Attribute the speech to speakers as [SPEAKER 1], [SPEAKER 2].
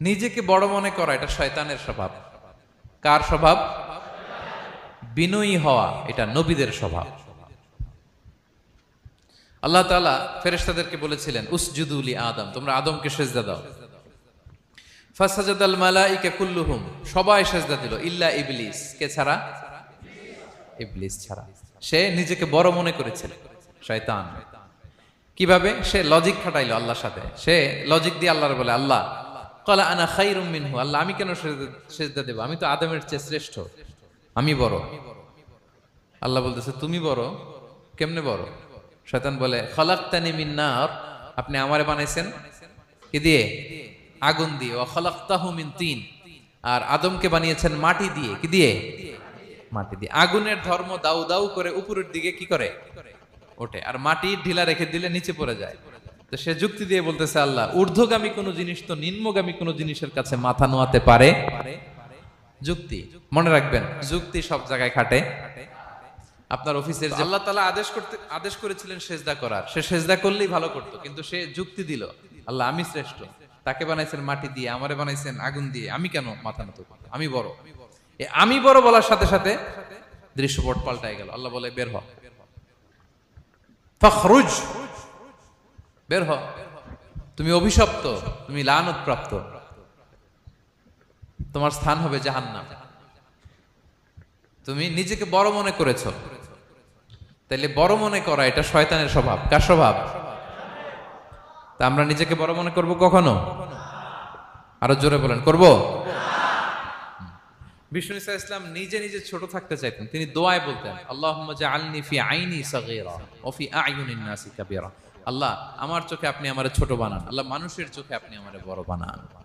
[SPEAKER 1] নিজেকে বড় মনে করা, এটা শয়তানের স্বভাব। কার স্বভাব? বিনয়ী হওয়া, এটা নবীদের স্বভাব। আল্লাহ তাআলা ফেরেশতাদেরকে বলেছিলেন উসজুদুলি আদম। তোমরা আদমকে সেজদা দাও। ফাসাজাদাল মালাইকা কুল্লুহুম, সবাই সেজদা দিল, ইল্লা ইবলিস। কে ছাড়া? ইবলিস ছাড়া। সে নিজেকে বড় মনে করেছিল, শয়তান। কীভাবে? সে লজিক খাটাইলো আল্লাহর সাথে। সে লজিক দিয়ে আল্লাহর বলে, আল্লাহ কলা আনা খাইরুম মিনহু। আল্লাহ, আমি কেন সেজদা- দেব? আমি তো আদমের চেয়ে শ্রেষ্ঠ। আমি বড়। আল্লাহ বলতেছে, তুমি বড়? কেমনে বড়? শয়তান বলে, খলাক্তানি মিন নার। আপনি আমারে বানাইছেন? কি দিয়ে? আগুন দিয়ে। ও খলাক্তাহু মিন তিন। আর আদমকে বানিয়েছেন মাটি দিয়ে। কি দিয়ে? মাটি দিয়ে। আগুনের ধর্ম দাউ দাউ করে উপরের দিকে কি করে? ওঠে। আর মাটি ঢিলা রেখে দিলে নিচে পড়ে যায়। তো সে যুক্তি দিয়ে বলতেছে আল্লাহ ঊর্ধ্বগামী কোনো জিনিস তো নিম্নগামী কোনো জিনিসের কাছে মাথা নোয়াতে পারে? যুক্তি মনে রাখবেন যুক্তি সব জায়গায় খাটে। আপনার অফিসের যে আল্লাহ তালা আদেশ করতে আদেশ করেছিলেন সেজদা করার। সে সেজদা করলেই ভালো করতো কিন্তু সে যুক্তি দিল আল্লাহ আমি শ্রেষ্ঠ। তাকে বানাইছেন মাটি দিয়ে আমারে বানাইছেন আগুন দিয়ে আমি কেন মাথা নত? আমি বড়। আমি বড় বলার সাথে সাথে দৃশ্যপট পাল্টায় গেল। আল্লাহ বলে বের হ। ফখরুজ। বের হ। তুমি অভিশপ্ত, তুমি লানত প্রাপ্ত তোমার স্থান হবে জাহান্নাম। তুমি নিজেকে বড় মনে করেছ। তাইলে বড় মনে করা, এটা শয়তানের স্বভাব। কার স্বভাব? তা আমরা নিজেকে বড় মনে করব কখনো? আরও জোরে বলেন, করব? বিষ্ণু ইসা ইসলাম নিজে নিজে ছোট থাকতে চাইতেন। তিনি দোয়ায় বলতেন, আল্লাহুম্মা জাআলনি ফি আইনি সাগীরা ওয়া ফি আ'য়ুনিন নাসি কাবীরা। আল্লাহ, আমার চোখে আপনি আমার ছোট বানান। আল্লাহ, মানুষের চোখে আপনি আমার বড় বানান।